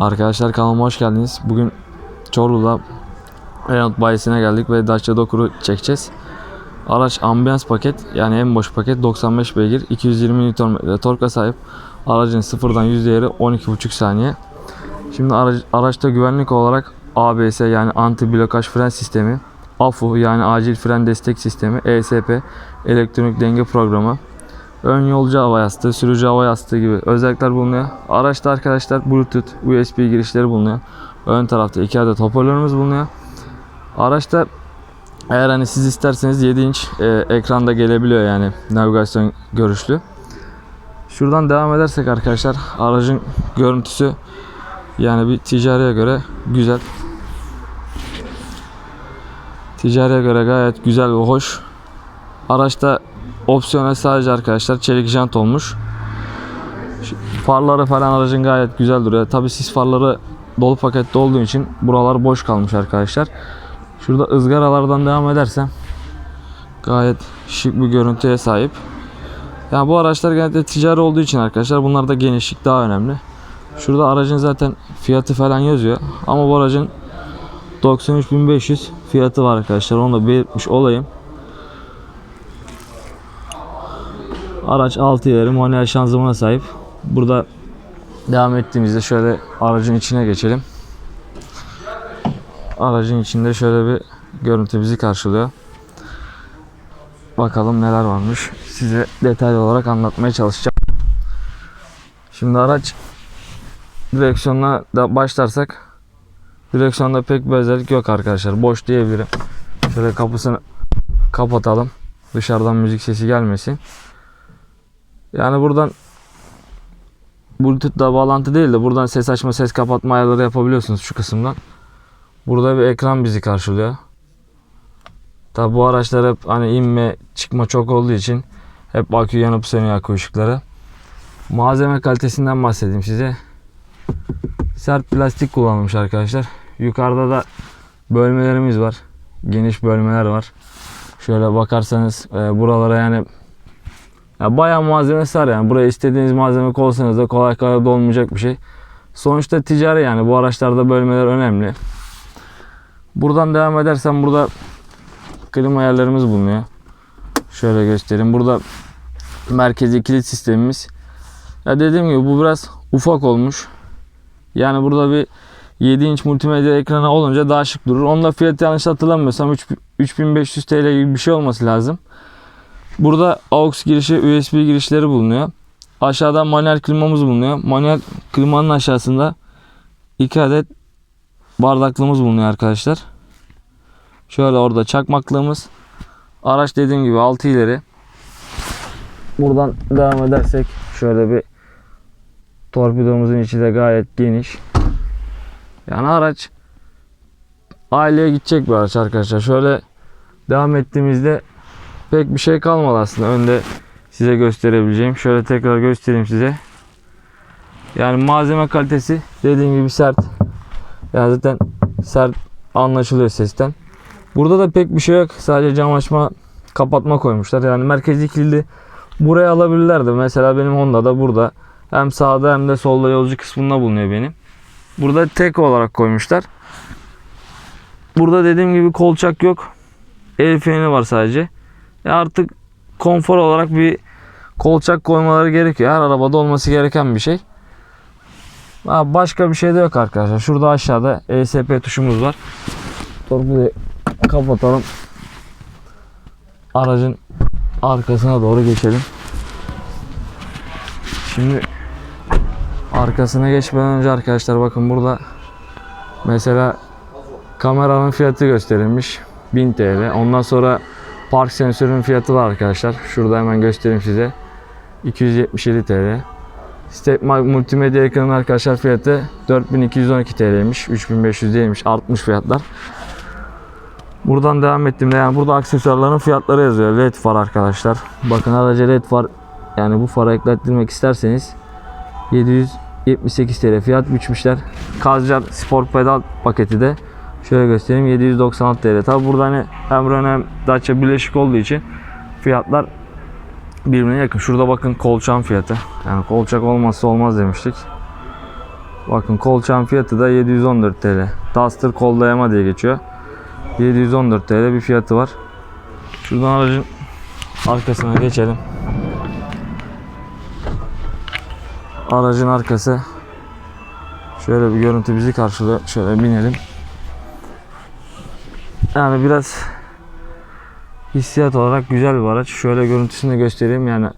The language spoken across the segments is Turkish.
Arkadaşlar kanalıma hoş geldiniz. Bugün Çorlu'da Renault bayisine geldik ve Dacia Docker'u çekeceğiz. Araç ambiyans paket yani en boş paket 95 beygir 220 Nm torka sahip. Aracın sıfırdan yüzde yeri 12,5 saniye. Şimdi araç, araçta güvenlik olarak ABS yani anti blokaj fren sistemi, AFU yani acil fren destek sistemi, ESP elektronik denge programı, ön yolcu hava yastığı, sürücü hava yastığı gibi özellikler bulunuyor. Araçta arkadaşlar Bluetooth, USB girişleri bulunuyor. Ön tarafta iki adet hoparlörümüz bulunuyor. Araçta eğer hani siz isterseniz 7 inç e, ekranda gelebiliyor yani navigasyon görüşlü. Şuradan devam edersek arkadaşlar aracın görüntüsü yani bir ticariye göre güzel. Ticariye göre gayet güzel ve hoş. Araçta opsiyonel sadece arkadaşlar çelik jant olmuş. Farları falan aracın gayet güzel duruyor. Tabi sis farları dolu pakette olduğu için buralar boş kalmış arkadaşlar. Şurada ızgaralardan devam edersem gayet şık bir görüntüye sahip. Yani bu araçlar genelde ticari olduğu için arkadaşlar bunlarda genişlik daha önemli. Şurada aracın zaten fiyatı falan yazıyor. Ama bu aracın 93.500 fiyatı var arkadaşlar. Onu da belirtmiş olayım. Araç 6 ileri manuel şanzımana sahip. Burada devam ettiğimizde şöyle aracın içine geçelim. Aracın içinde şöyle bir görüntü bizi karşılıyor. Bakalım neler varmış. Size detaylı olarak anlatmaya çalışacağım. Şimdi araç direksiyonla da başlarsak direksiyonda pek bir özellik yok arkadaşlar. Boş diyebilirim. Şöyle kapısını kapatalım. Dışarıdan müzik sesi gelmesin. Yani buradan Bluetooth'la bağlantı değil de buradan ses açma ses kapatma ayarları yapabiliyorsunuz şu kısımdan. Burada bir ekran bizi karşılıyor. Tabi bu araçlar hep hani inme çıkma çok olduğu için hep akü yanıp sönüyor akü ışıkları. Malzeme kalitesinden bahsedeyim size. Sert plastik kullanılmış arkadaşlar. Yukarıda da bölmelerimiz var. Geniş bölmeler var. Şöyle bakarsanız e, buralara yani ya bayağı malzemesi var yani. Buraya istediğiniz malzeme koysanız da kolay kolay dolmayacak bir şey. Sonuçta ticari yani. Bu araçlarda bölmeler önemli. Buradan devam edersem burada klima ayarlarımız bulunuyor. Şöyle göstereyim. Burada merkezi kilit sistemimiz. Ya dediğim gibi bu biraz ufak olmuş. Yani burada bir 7 inç multimedya ekranı olunca daha şık durur. Onun da fiyatı yanlış hatırlamıyorsam 3 3500 TL gibi bir şey olması lazım. Burada AUX girişi, USB girişleri bulunuyor. Aşağıda manuel klimamız bulunuyor. Manuel klimanın aşağısında 2 adet bardaklığımız bulunuyor arkadaşlar. Şöyle orada çakmaklığımız. Araç dediğim gibi 6 ileri. Buradan devam edersek şöyle bir torpidomuzun içi de gayet geniş. Yani araç aileye gidecek bir araç arkadaşlar. Şöyle devam ettiğimizde pek bir şey kalmadı aslında önde size gösterebileceğim. Şöyle tekrar göstereyim size. Yani malzeme kalitesi dediğim gibi sert. Yani zaten sert anlaşılıyor sesten. Burada da pek bir şey yok. Sadece cam açma kapatma koymuşlar. Yani merkezi kilidi buraya alabilirlerdi. Mesela benim Honda da burada. Hem sağda hem de solda yolcu kısmında bulunuyor benim. Burada tek olarak koymuşlar. Burada dediğim gibi kolçak yok. El freni var sadece. Artık konfor olarak bir kolçak koymaları gerekiyor. Her arabada olması gereken bir şey. Ha, başka bir şey de yok arkadaşlar. Şurada aşağıda ESP tuşumuz var. Torpidoyu kapatalım. Aracın arkasına doğru geçelim. Şimdi arkasına geçmeden önce arkadaşlar bakın burada mesela kameranın fiyatı gösterilmiş 1000 TL. Ondan sonra park sensörünün fiyatı var arkadaşlar. Şurada hemen göstereyim size. 277 TL. Step multimedya ekranın arkadaşlar fiyatı 4212 TL'ymiş. 3500 değilmiş. Artmış fiyatlar. Buradan devam ettiğimde yani burada aksesuarların fiyatları yazıyor. LED far arkadaşlar. Bakın araca LED far yani bu fara eklettirmek isterseniz 778 TL fiyat biçmişler. Kazcar spor pedal paketi de şöyle göstereyim 796 TL. Tabi burada hani hem Renault hem Dacia birleşik olduğu için fiyatlar birbirine yakın. Şurada bakın kolçağın fiyatı. Yani kolçak olmazsa olmaz demiştik. Bakın kol çan fiyatı da 714 TL. Duster kol dayama diye geçiyor. 714 TL bir fiyatı var. Şuradan aracın arkasına geçelim. Aracın arkası şöyle bir görüntü bizi karşılıyor. Şöyle binelim. Yani biraz hissiyat olarak güzel bir araç. Şöyle görüntüsünü de göstereyim. Yani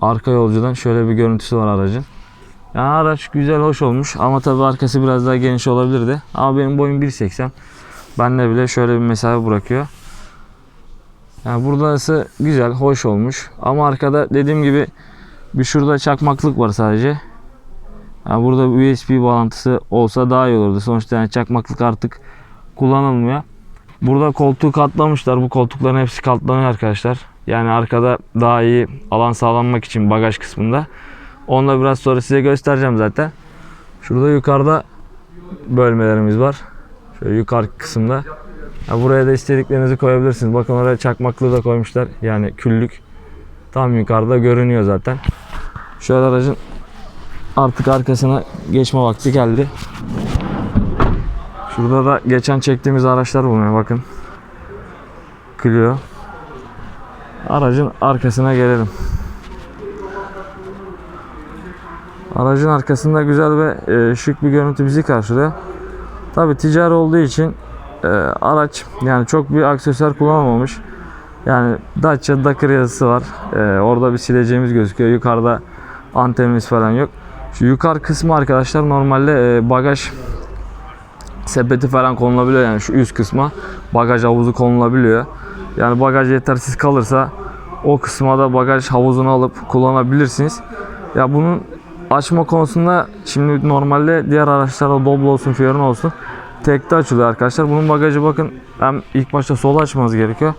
arka yolcudan şöyle bir görüntüsü var aracın. Yani araç güzel, hoş olmuş ama tabii arkası biraz daha geniş olabilirdi. Ama benim boyum 1.80. Bende bile şöyle bir mesafe bırakıyor. Yani burası güzel, hoş olmuş. Ama arkada dediğim gibi bir şurada çakmaklık var sadece. Yani burada USB bağlantısı olsa daha iyi olurdu. Sonuçta yani çakmaklık artık kullanılmıyor. Burada koltuğu katlamışlar. Bu koltukların hepsi katlanıyor arkadaşlar. Yani arkada daha iyi alan sağlanmak için bagaj kısmında. Onu da biraz sonra size göstereceğim zaten. Şurada yukarıda bölmelerimiz var. Şöyle yukarı kısımda. Ya buraya da istediklerinizi koyabilirsiniz. Bakın oraya çakmaklığı da koymuşlar. Yani küllük tam yukarıda görünüyor zaten. Şöyle aracın artık arkasına geçme vakti geldi. Şurada da geçen çektiğimiz araçlar bulunuyor bakın. Clio. Aracın arkasına gelelim. Aracın arkasında güzel ve e, şık bir görüntü bizi karşılıyor. Tabi ticari olduğu için e, araç yani çok bir aksesuar kullanmamış. Yani Dacia Dakar yazısı var. E, orada bir sileceğimiz gözüküyor. Yukarıda antenimiz falan yok. Şu yukarı kısmı arkadaşlar normalde e, bagaj sepeti falan konulabiliyor yani şu üst kısma bagaj havuzu konulabiliyor. Yani bagaj yetersiz kalırsa o kısma da bagaj havuzunu alıp kullanabilirsiniz. Ya bunun açma konusunda şimdi normalde diğer araçlarda Doblo olsun, Fiorino olsun tekte açılıyor arkadaşlar. Bunun bagajı bakın hem ilk başta sola açmanız gerekiyor.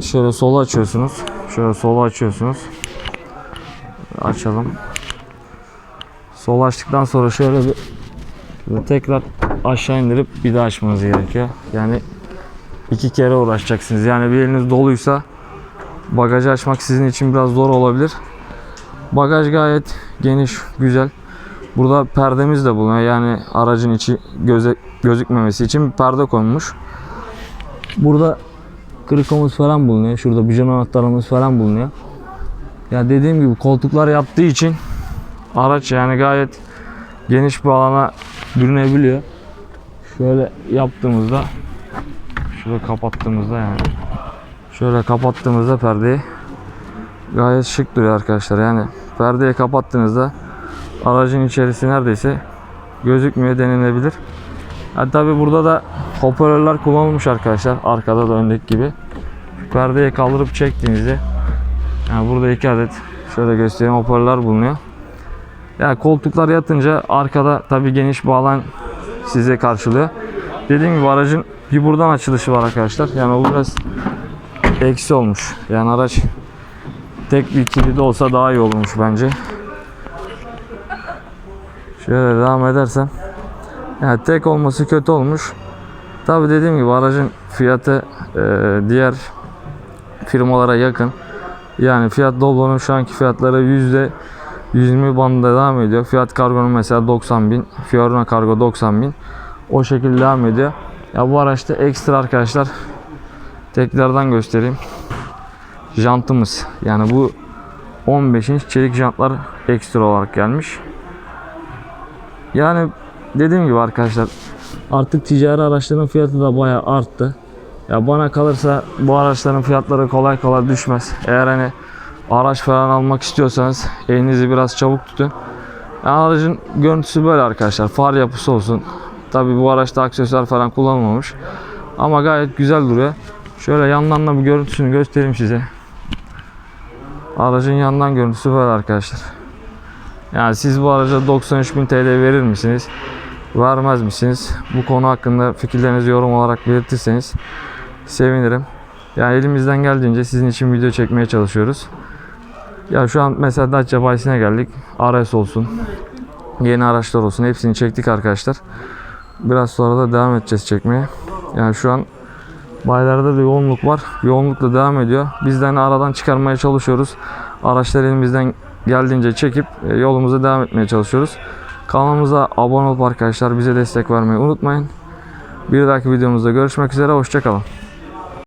Şöyle sola açıyorsunuz. Şöyle sola açıyorsunuz. Açalım. Sol açtıktan sonra şöyle bir şöyle tekrar aşağı indirip bir daha açmanız gerekiyor. Yani iki kere uğraşacaksınız. Yani bir eliniz doluysa bagajı açmak sizin için biraz zor olabilir. Bagaj gayet geniş, güzel. Burada perdemiz de bulunuyor. Yani aracın içi göze, gözükmemesi için bir perde konmuş. Burada krikomuz falan bulunuyor. Şurada bijon anahtarımız falan bulunuyor. Ya dediğim gibi koltuklar yaptığı için araç yani gayet geniş bir alana bürünebiliyor. Şöyle yaptığımızda şöyle kapattığımızda yani şöyle kapattığımızda perdeyi gayet şık duruyor arkadaşlar. Yani perdeyi kapattığınızda aracın içerisi neredeyse gözükmüyor denilebilir. Ha, tabi burada da hoparlörler kullanılmış arkadaşlar. Arkada da öndeki gibi. Perdeyi kaldırıp çektiğinizde yani burada iki adet şöyle göstereyim hoparlörler bulunuyor. Yani koltuklar yatınca arkada tabi geniş bir alan size karşılıyor. Dediğim gibi aracın bir buradan açılışı var arkadaşlar. Yani o biraz eksi olmuş. Yani araç tek bir kilidi olsa daha iyi olmuş bence. Şöyle devam edersem. Yani tek olması kötü olmuş. Tabi dediğim gibi aracın fiyatı e, diğer firmalara yakın. Yani fiyat Doblo'nun şu anki fiyatları yüzde 120 bandında devam ediyor. Fiyat kargonun mesela 90 bin. Fiorino kargo 90 bin. O şekilde devam ediyor. Ya bu araçta ekstra arkadaşlar tekrardan göstereyim. Jantımız. Yani bu 15 inç çelik jantlar ekstra olarak gelmiş. Yani dediğim gibi arkadaşlar artık ticari araçların fiyatı da bayağı arttı. Ya bana kalırsa bu araçların fiyatları kolay kolay düşmez. Eğer hani araç falan almak istiyorsanız elinizi biraz çabuk tutun. Yani aracın görüntüsü böyle arkadaşlar. Far yapısı olsun. Tabi bu araçta aksesuar falan kullanılmamış. Ama gayet güzel duruyor. Şöyle yandan da bir görüntüsünü göstereyim size. Aracın yandan görüntüsü böyle arkadaşlar. Yani siz bu araca 93.000 TL verir misiniz? Vermez misiniz? Bu konu hakkında fikirlerinizi yorum olarak belirtirseniz sevinirim. Yani elimizden geldiğince sizin için video çekmeye çalışıyoruz. Ya şu an mesela Dacia bayisine geldik. RS olsun. Yeni araçlar olsun. Hepsini çektik arkadaşlar. Biraz sonra da devam edeceğiz çekmeye. Yani şu an bayilerde de yoğunluk var. Yoğunlukla devam ediyor. Biz de hani aradan çıkarmaya çalışıyoruz. Araçları elimizden geldiğince çekip e, yolumuza devam etmeye çalışıyoruz. Kanalımıza abone olup arkadaşlar bize destek vermeyi unutmayın. Bir dahaki videomuzda görüşmek üzere. Hoşçakalın.